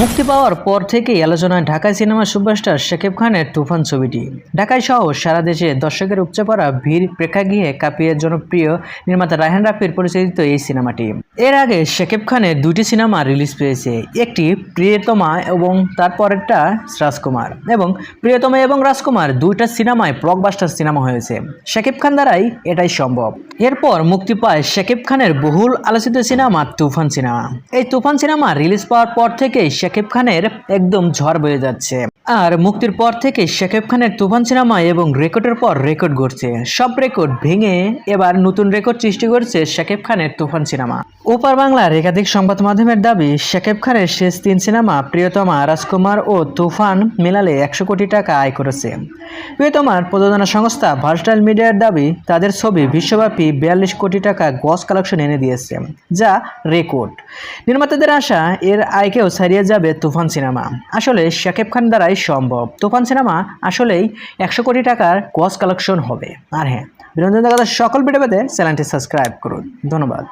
মুক্তি পাওয়ার পর থেকেই আলোচনায় ঢাকায় সিনেমা সুপারস্টার শাকিব খানের তুফান ছবিটি। ঢাকায় সহ সারা দেশে দর্শকের উপচে পড়া ভিড়, প্রেক্ষাগৃহে কাঁপিয়ে জনপ্রিয় নির্মাতা রায়হান রাফির পরিচালিত এই সিনেমাটি। এর আগে শাকিব খানের দুটি সিনেমা রিলিজ পেয়েছে, একটি প্রিয়তমা এবং তারপরেরটা রাজকুমার। এবং প্রিয়তমা এবং রাজকুমার দুইটা সিনেমায় ব্লকবাস্টার সিনেমা হয়েছে। শাকিব খান দ্বারাই এটাই সম্ভব। এরপর মুক্তি পায় শাকিব খানের বহুল আলোচিত সিনেমা তুফান সিনেমা। এই তুফান সিনেমা রিলিজ পাওয়ার পর থেকেই শাকিব খানের একদম ঝড় বয়ে যাচ্ছে। আর মুক্তির পর থেকে শাকিব খানের তুফান সিনেমা এবং রেকর্ডের পর রেকর্ড গড়ছে। সব রেকর্ড ভেঙে এবার নতুন রেকর্ড সৃষ্টি করছে শাকিব খানের তুফান সিনেমা। ওপার বাংলার একাধিক সংবাদ মাধ্যমের দাবি, শাকিব খানের শেষ তিন সিনেমা প্রিয়তমা রাজকুমার ও তুফান মিলালে একশো কোটি টাকা আয় করেছে। প্রিয়তমার প্রযোজনা সংস্থা ভার্সটাইল মিডিয়ার দাবি, তাদের ছবি বিশ্বব্যাপী বিয়াল্লিশ কোটি টাকা গস কালেকশন এনে দিয়েছে, যা রেকর্ড। নির্মাতাদের আশা, এর আয়কেও ছাড়িয়ে যাবে তুফান সিনেমা। আসলে শাকিব খান দ্বারাই সম্ভব। তুফান সিনেমা আসলেই একশো কোটি টাকার গস কালেকশন হবে। আর হ্যাঁ বিনোদন জগতের সকল ভিডিও পেতে চ্যানেলটি সাবস্ক্রাইব করুন। ধন্যবাদ।